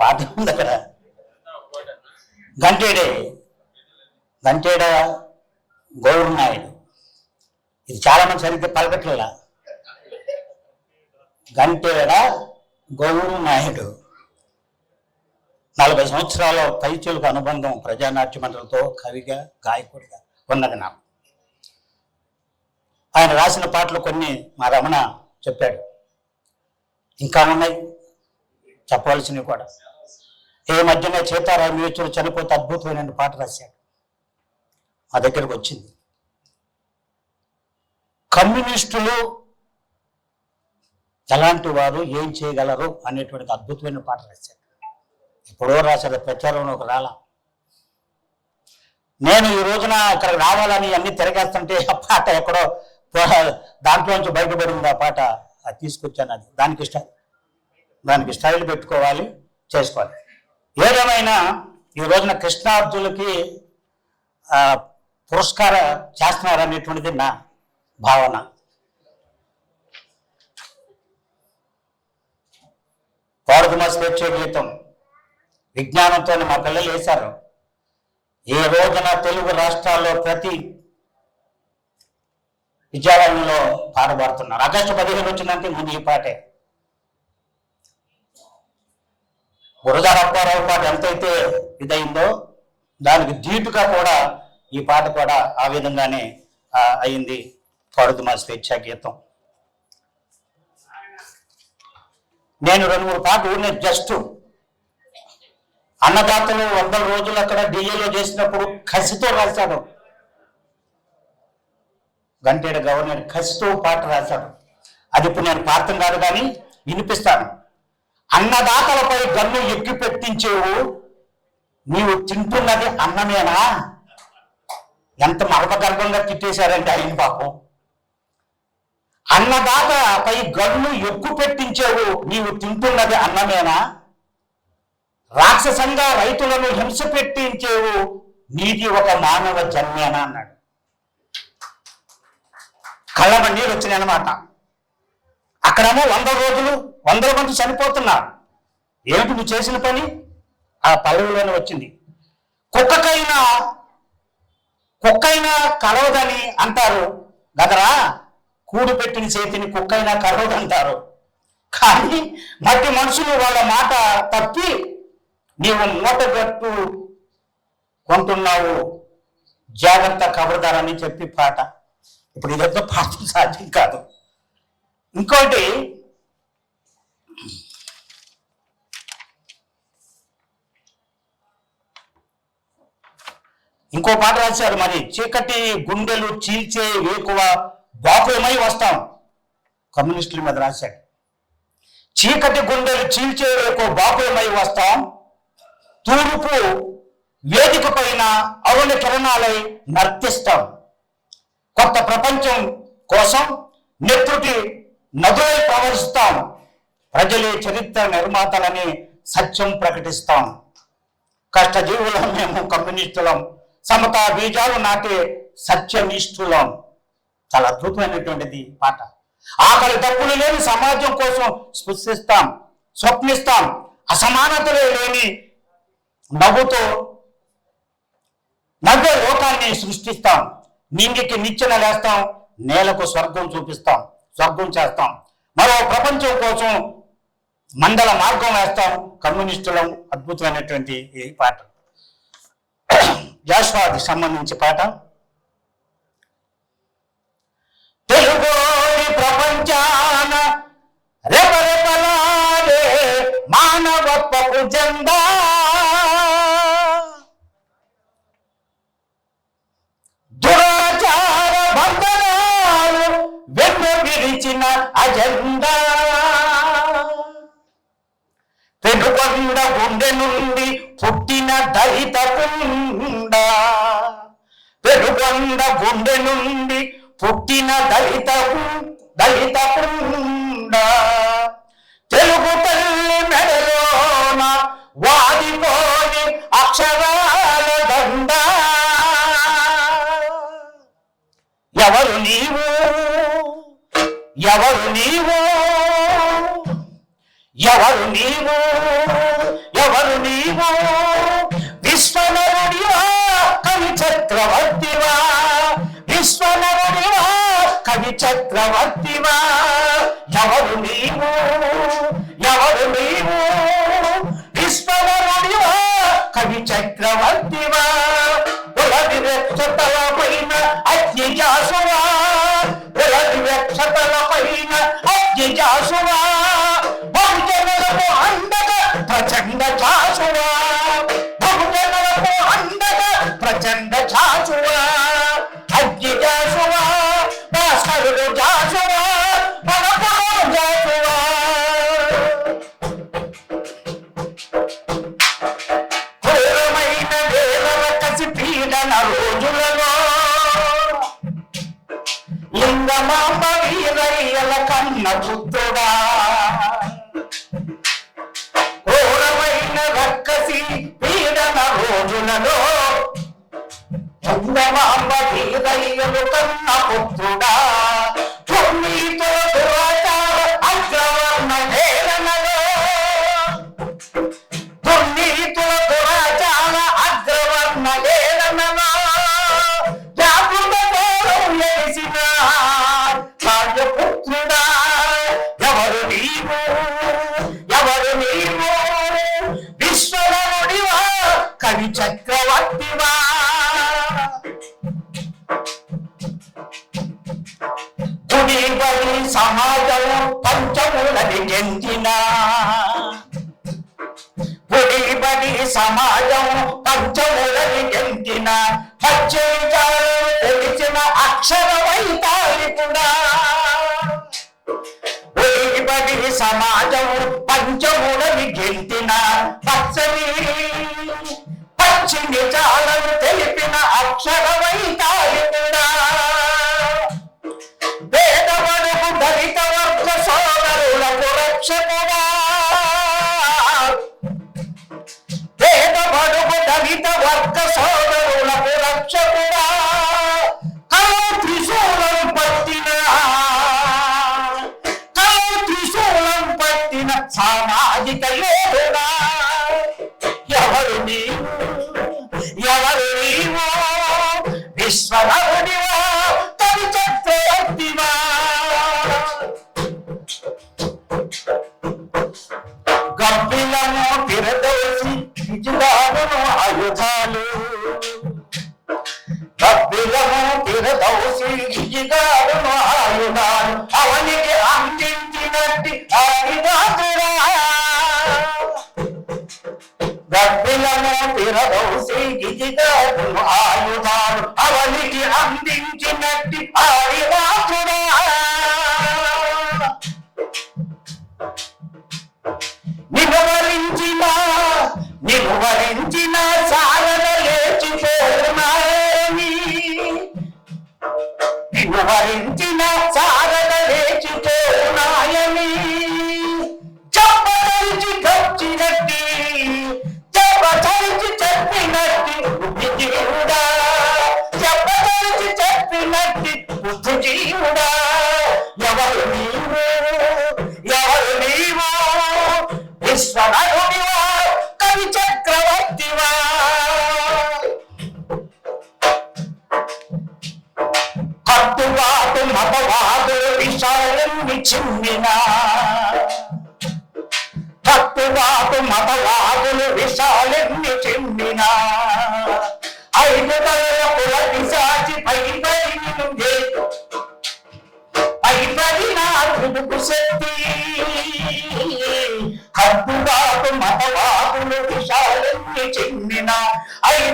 పాట ఉంది అక్కడ. గంటేడే గంటేడ గౌరవ నాయుడు. ఇది చాలా మంది సరిగ్గా పలకట్లేలా? గంటేడ గౌరవ నాయుడు. నలభై సంవత్సరాల పైచులకు అనుబంధం ప్రజానాట్య మండలితో కవిగా గాయకుడిగా ఉన్నది నాకు ఆయన రాసిన పాటలు కొన్ని మా రమణ చెప్పాడు. ఇంకా ఉన్నాయి. చెప్పవలసినవి కూడా. ఏ మధ్యన సీతారాం యేచూరు చనిపోతే అద్భుతమైన పాట రాశాడు. మా దగ్గరకు వచ్చింది. కమ్యూనిస్టులు ఎలాంటి వారు ఏం చేయగలరు అనేటువంటి అద్భుతమైన పాట రాశాడు. ఎప్పుడో రాశాడు ప్రచారంలో ఒక రాల. నేను ఈ రోజున ఇక్కడ రావాలని అన్ని తిరగేస్తుంటే ఆ పాట ఎక్కడో దాంట్లోంచి బయటపడింది ఆ పాట. అది తీసుకొచ్చాను అది. దానికి ఇష్ట దానికి స్టైల్ పెట్టుకోవాలి చేసుకోవాలి. ఏదేమైనా ఈ రోజున కృష్ణార్జులకి పురస్కార చేస్తున్నారు అనేటువంటిది నా భావన. పాడుకున్న స్వేచ్ఛ గీతం. విజ్ఞానంతో మా పిల్లలు వేశారు. ఏ రోజున తెలుగు రాష్ట్రాల్లో ప్రతి విద్యాలయంలో పాడబడుతున్నారు ఆగస్టు పదిహేను వచ్చిందంటే ముందు ఈ పాటే. బురద అప్పారావు పాట ఎంతైతే ఇదైందో దానికి ధీటుగా కూడా ఈ పాట కూడా ఆ విధంగానే అయింది. పాడుదు మా స్వేచ్ఛా గీతం. నేను రెండు మూడు పాటలు ఊరినే జస్ట్. అన్నదాతలు వందల రోజులు అక్కడ డిఏలో చేసినప్పుడు కసితో రాశాను గంటేడ గవర్నర్ కసితో పాట రాశాడు. అది ఇప్పుడు నేను పాడటం కాదు కానీ వినిపిస్తాను. అన్నదాతలపై గన్ను ఎక్కి పెట్టించేవు నీవు తింటున్నది అన్నమేనా? ఎంత మర్మగర్భంగా తిట్టేశారంటే ఆయన పాపం అన్నదాతపై గన్ను ఎక్కు పెట్టించేవు నీవు తింటున్నది అన్నమేనా? రాక్షసంగా రైతులను హింస పెట్టించేవు నీది ఒక మానవ జన్మేనా అన్నాడు. కళ్ళ నీళ్ళు వచ్చినాయి అనమాట అక్కడేమో వంద రోజులు వందల మంది చనిపోతున్నారు. ఏమిటి నువ్వు చేసిన పని? ఆ పల్లవిలోనే వచ్చింది. కుక్కకైనా కుక్కైనా కలవదని అంటారు. గదరా కూడు పెట్టిన చేతిని కుక్కైనా కలవదంటారు కానీ మట్టి మనుషులు వాళ్ళ మాట తప్పి నీవు మూటగట్టు కొంటున్నావు. జాగ్రత్త కబరదారని చెప్పి పాట. ఇప్పుడు ఇదంతా పాపం సాధ్యం కాదు. ఇంకోటి ఇంకో పాట రాశారు మరి చీకటి గుండెలు చీల్చే వేకువ బాపులమై వస్తాం. కమ్యూనిస్టుల మీద రాశాడు చీకటి గుండెలు చీల్చే వేకువ బాపులమై వస్తాం. తూర్పు వేదిక పైన అవుల కిరణాలై నర్తిస్తాం. ప్రపంచం కోసం నెత్రుటి నదులై ప్రవహిస్తాం ప్రజలే చరిత్ర నిర్మాతలని సత్యం ప్రకటిస్తాం. కష్టజీవులం మేము కమ్యూనిస్టులం. సమతా బీజాలు నాటే సత్యనిష్ఠులం. చాలా అద్భుతమైనటువంటిది పాట. ఆకలి తప్పులు లేని సమాజం కోసం స్పృశిస్తాం స్వప్నిస్తాం. అసమానతలే లేని నవ్వుతో నవ్వే లోకాన్ని సృష్టిస్తాం. నింగికి నిచ్చెన వేస్తాం నేలకు స్వర్గం చూపిస్తాం స్వర్గం చేస్తాం. మరో ప్రపంచం కోసం మండల మార్గం వేస్తాం. కమ్యూనిస్టులం అద్భుతమైనటువంటి ఈ పాట. జాషువాకి సంబంధించి పాట. విరిచిన అజెండా పెనుకొండ గుండె నుండి పుట్టిన దళిత కుండ పెనుకొండ గుండె నుండి పుట్టిన దళిత దళిత కుండ తెలుగు తల్లి మెడలోన వాడిపోయి అక్షర ఎవరు నీవు? ఎవరు నీవు? ఎవరు నీవు? విశ్వనరుడి కవి చక్రవర్తివా? విశ్వనరుడి కవి చక్రవర్తివా? ఎవరు నీవు? ఎవరు నీవు? విశ్వనరుడి కవి చక్రవర్తివా? ఉలవి అత్యయాసు రంగులలో లింగమాంబ వీరయ్యల కన్న పుత్రుడా. ఘోరమైన రక్కసి పీడన రోజులలో లింగమాంబ వీరయ్యలు కన్న పుత్రుడా. హరి చక్రవర్తివా? సమాజం పంచములని చెందిన. పొడిబడి పంచములని చెందిన. హత్య తెలిసిన అక్షరమై తాలిపుడా తెలిసిన అక్షరమ. విశ్వరవ బుద్ధుజీవుడా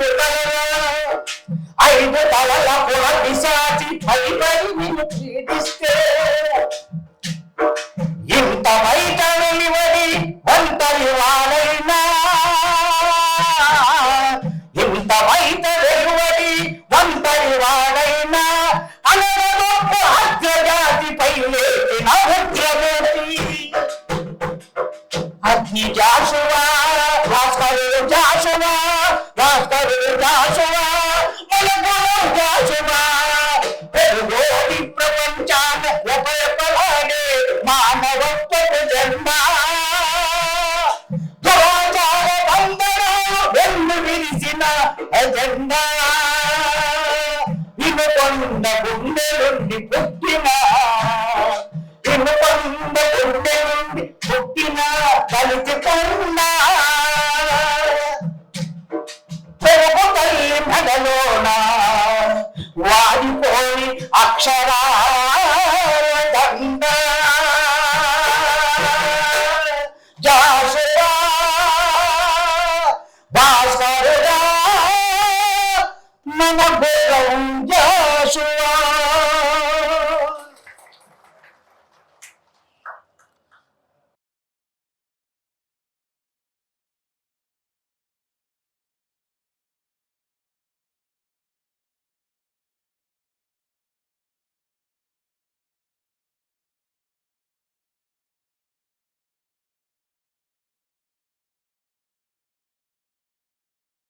ஐந்து ஐந்து தலா போல பிசாச்சி பை பை நின்று ఎజెండా ఎజెండా ఇనుకొండ గుండె నుండి పుట్టిన ఇనుకొండ గుండె నుండి పుట్టిన కలిసి కన్నా పొరపు తల్లి మగలోన వాడిపోయి అక్షరా